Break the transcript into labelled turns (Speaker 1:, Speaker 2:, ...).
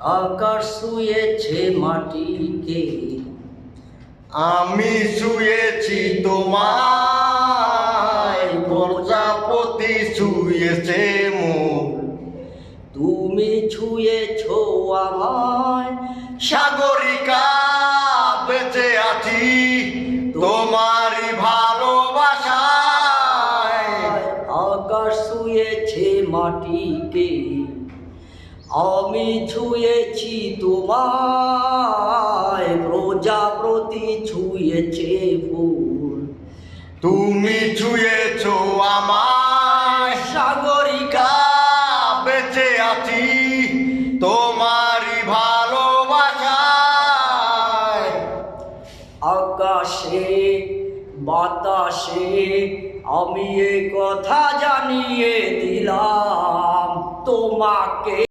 Speaker 1: আকাশ শুয়েছে মাটিকে।
Speaker 2: আমি শুয়েছি তোমায় প্রজাপতি শুয়েছে মোর
Speaker 1: তুমি ছুঁয়েছ আমায়।
Speaker 2: সাগরিকা বেঁচে আছি তোমারই ভালোবাসায়।
Speaker 1: আকাশ শুয়েছে মাটিকে। আমি ছুঁয়েছি তোমায় প্রজাপতি ছুঁয়েছে ফুল।
Speaker 2: তুমি ছুঁয়েছ আমায়।
Speaker 1: সাগরিকা
Speaker 2: বেঁচে আছি। তোমারই ভালোবাসায়।
Speaker 1: আকাশে বাতাসে আমি এ কথা জানিয়ে দিলাম তোমাকে